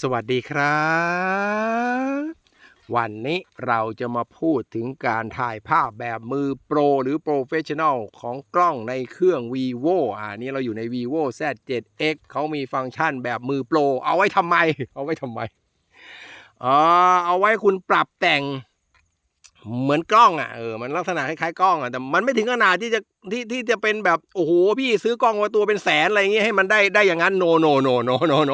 สวัสดีครับ วันนี้เราจะมาพูดถึงการถ่ายภาพแบบมือโปร หรือโปรเฟชชั่นอลของกล้องในเครื่อง vivo อ่านี่เราอยู่ใน vivo z7x เขามีฟังก์ชันแบบมือโปร เอาไว้ทำไม เอาไว้ทำไมอ๋อเอาไว้คุณปรับแต่ง เหมือนกล้องอะเออมันลักษณะคล้ายๆกล้องอะแต่มันไม่ถึงขนาดที่จะที่ที่จะเป็นแบบโอ้โหพี่ซื้อกล้องมาตัวเป็นแสนอะไรเงี้ยให้มันได้ได้อย่างนั้นโนโนโนโนโนโน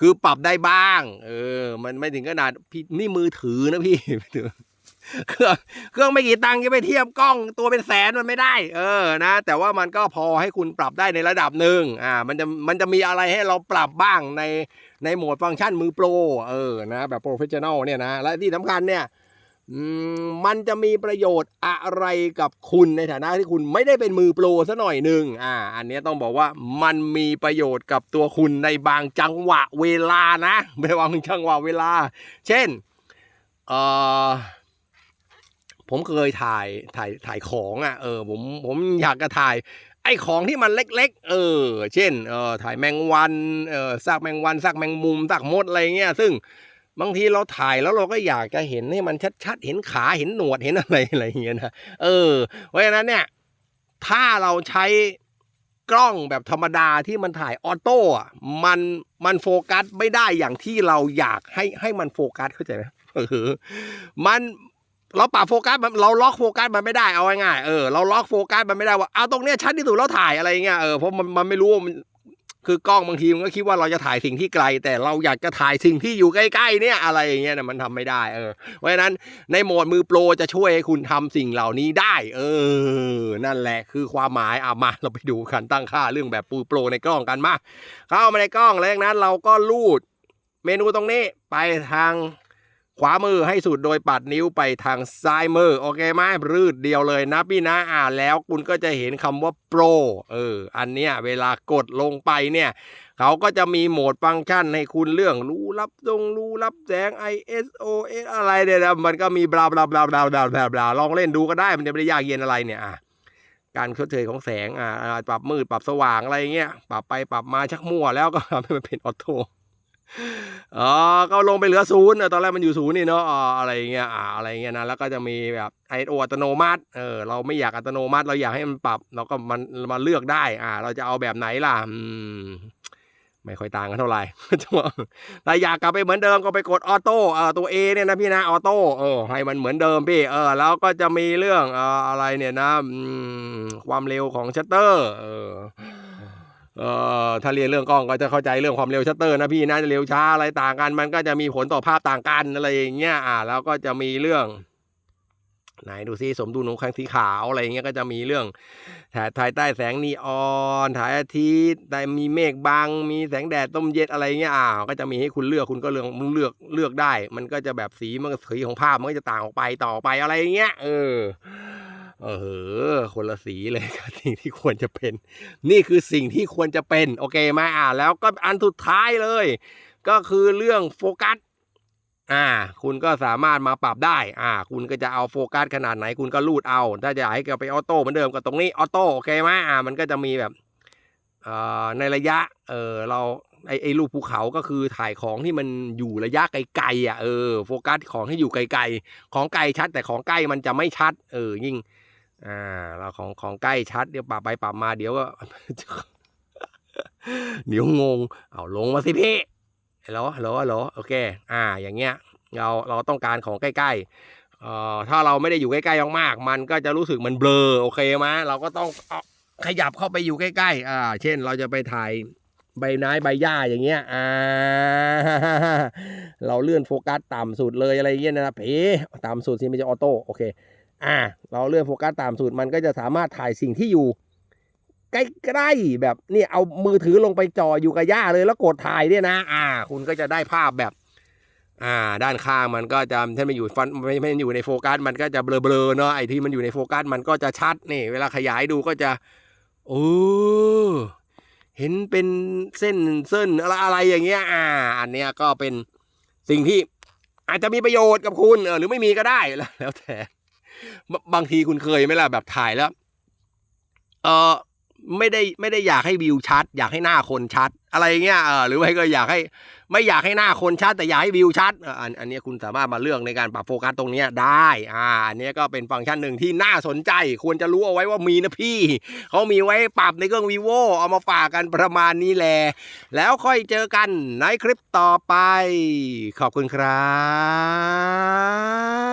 คือปรับได้บ้าง เออ มันไม่ถึงขนาดพี่นี่มือถือนะพี่เครื่องเครื่องไม่กี่ตังค์จะไปเทียบกล้องตัวเป็นแสนมันไม่ได้ เออนะ แต่ว่ามันก็พอให้คุณปรับได้ในระดับหนึ่งอ่า มันจะมันจะมีอะไรให้เราปรับบ้างในในโหมดฟังก์ชันมือโปรเออนะแบบโปรเฟชชั่นอลเนี่ยนะและที่สำคัญเนี่ย มันจะมีประโยชน์อะไรกับคุณในฐานะที่คุณไม่ได้เป็นมือโปรซะหน่อยหนึ่งอ่า อันนี้ต้องบอกว่ามันมีประโยชน์กับตัวคุณในบางจังหวะเวลานะในบางจังหวะเวลา เช่นเอ่อผมเคยถ่ายถ่ายถ่ายของอะเออผมผมอยากจะถ่ายไอ้ของที่มันเล็ก ๆ เออ เช่น เออถ่ายแมงวัน เออซากแมงวันซากแมงมุมซากมดอะไรเงี้ย ซึ่ง บางทีเราถ่ายแล้วเราก็อยากจะเห็นให้มันชัดๆ เห็นขาเห็นหนวดเห็นอะไรอะไรอย่างเงี้ยนะเออ เพราะฉะนั้นเนี่ย ถ้าเราใช้กล้องแบบธรรมดาที่มันถ่ายออโต้อะมันมันโฟกัสไม่ได้อย่างที่เราอยากให้ให้มันโฟกัสเข้าใจไหมเออมันเราปรับโฟกัสมันเราล็อกโฟกัสมันไม่ได้เอาง่ายๆเออเราล็อกโฟกัสมันไม่ได้ว่าเอาตรงเนี้ยชัดที่สุดแล้วถ่ายอะไรเงี้ยเออเพราะมันมันไม่รู้ว่ามัน คือกล้องบางทีมันก็คิดว่าเราจะถ่ายสิ่งที่ไกล แต่เราอยากจะถ่ายสิ่งที่อยู่ใกล้ๆเนี่ยอะไรอย่างเงี้ยนะมันทำไม่ได้เออเพราะฉะนั้นในโหมดมือโปรจะช่วยให้คุณทำสิ่งเหล่านี้ได้ เออ นั่นแหละคือความหมายอะมาเราไปดูกันตั้งค่าเรื่องแบบปูโปรในกล้องกันมาเข้ามาในกล้องแล้วนั้นเราก็ลูดเมนูตรงนี้ไปทาง ขวามือให้สุดโดยปัดนิ้วไปทางซ้ายมือ โอเคไหมรืดเดียวเลยนะพี่นะอ่านแล้วคุณก็จะเห็นคำว่าโปรเอออันเนี้ยเวลากดลงไปเนี่ยเขาก็จะมีโหมดฟังก์ชันให้คุณเรื่องรู้รับตรงรู้รับแสง ISO อะไรเนี่ยมันก็มีบลาบลาบลาบลาบลาบลาบลาลองเล่นดูก็ได้มันจะไม่ได้ยากเย็นอะไรเนี่ยอะการชดเชยของแสงอ่าอ่าปรับมืดปรับสว่างอะไรเงี้ยปรับไปปรับมาชักมั่วแล้วก็ทำให้มันเป็นออโต้ อ๋อก็ลงไปเหลือศูนย์ตอนแรกมันอยู่ศูนย์นี่เนาะอ่าอะไรเงี้ยอ่าอะไรเงี้ยนะแล้วก็จะมีแบบไอโออัตโนมัติเออเราไม่อยากอัตโนมัติ เราอยากให้มันปรับ เราก็มันมาเลือกได้อ่า เราจะเอาแบบไหนล่ะอืมไม่ค่อยต่างกันเท่าไหร่แต่อยากกลับไปเหมือนเดิมก็ไปกดออโต้เออตัว A เนี่ยนะพี่นะออโต้เออให้มันเหมือนเดิมพี่เออแล้วก็จะมีเรื่องเอ่ออะไรเนี่ยนะอืมความเร็วของชัตเตอร์ เออ เอ่อถ้าเรียนเรื่องกล้องก็จะเข้าใจเรื่องความเร็วชัตเตอร์นะพี่นะเร็วช้าอะไรต่างกัน มันก็จะมีผลต่อภาพต่างกันอะไรอย่างเงี้ยอ่าแล้วก็จะมีเรื่องไหนดูซิสมดุลของแสงสีขาวอะไรอย่างเงี้ยก็จะมีเรื่องถ่ายถ่ายใต้แสงนีออนถ่ายอาทิตย์แต่มีเมฆบังมีแสงแดดต้มเย็นอะไรเงี้ยอ่าก็จะมีให้คุณเลือกคุณก็เลือกเลือกเลือกได้ มันก็จะแบบสีมันก็สีของภาพมันก็จะต่างออกไปต่อไปอะไรอย่างเงี้ยเออ เออคนละสีเลยกับสิ่งที่ควรจะเป็น นี่คือสิ่งที่ควรจะเป็น โอเคไหมอ่าแล้วก็อันสุดท้ายเลย ก็คือเรื่องโฟกัสอ่า คุณก็สามารถมาปรับได้ อ่า คุณก็จะเอาโฟกัสขนาดไหนคุณก็ลูดเอา ถ้าจะให้กไปออโต้เหมือนเดิมก็ตรงนี้ออโต้โอเคไหมอ่า มันก็จะมีแบบอ่อในระยะ เออเราไอไอรูปภูเขาก็คือถ่ายของที่มันอยู่ระยะไกลๆอะเออโฟกัสของที่อยู่ไกลๆของไกลชัด แต่ของใกล้มันจะไม่ชัด เออยิ่ง อ่าเราของของใกล้ชัดเดี๋ยวปรับไปปรับมาเดี๋ยวก็ เดี๋ยวงง เอาลงมาสิพี่ฮัลโหลฮัลโหลฮัลโหลโอเค อ่า อย่างเงี้ย เราเราต้องการของใกล้ๆเอ่อถ้าเราไม่ได้อยู่ใกล้ๆมากๆมันก็จะรู้สึกมันเบลอโอเคไหมเราก็ต้องอขยับเข้าไปอยู่ใกล้ๆ อ่า เช่นเราจะไปถ่ายใบไม้ใบหญ้าอย่างเงี้ย อ่า เราเลื่อนโฟกัสต่ำสุดเลยอะไรเงี้ยนะครับเอ๊ะต่ำสุดสิไม่ใช่ออโต้โอเค อ่า เราเลื่อนโฟกัสตามสูตรมันก็จะสามารถถ่ายสิ่งที่อยู่ ใกล้ๆแบบนี่เอามือถือลงไปจ่ออยู่กับหญ้าเลยแล้วกดถ่ายเนี่ยนะ อ่า คุณก็จะได้ภาพแบบ อ่า ด้านข้างมันก็จะถ้าไม่อยู่ฟันไม่ไม่อยู่ในโฟกัสมันก็จะเบลอๆเนาะไอ้ที่มันอยู่ในโฟกัสมันก็จะชัดนี่เวลาขยายดูก็จะโอ้เห็นเป็นเส้นเส้นอะไรอะไรอย่างเงี้ย อ่า อันเนี้ยก็เป็นสิ่งที่อาจจะมีประโยชน์กับคุณเออหรือไม่มีก็ได้แล้วแล้วแต่ บบางทีคุณเคยไหมล่ะแบบถ่ายแล้ว เออไม่ได้ไม่ได้อยากให้วิวชัด อยากให้หน้าคนชัด อะไรเงี้ยเออหรือไม่ก็อยากให้ ไม่อยากให้หน้าคนชัด แต่อยากให้วิวชัดอ,อันอันนี้คุณสามารถมาเลือกในการปรับโฟกัสตรงเนี้ยได้อ่าอันนี้ก็เป็นฟังก์ชันหนึ่งที่น่าสนใจ ควรจะรู้เอาไว้ว่ามีนะพี่เขามีไว้ปรับในเครื่อง vivo เอามาฝากกันประมาณนี้แหละแล้วค่อยเจอกันในคลิปต่อไป ขอบคุณครับ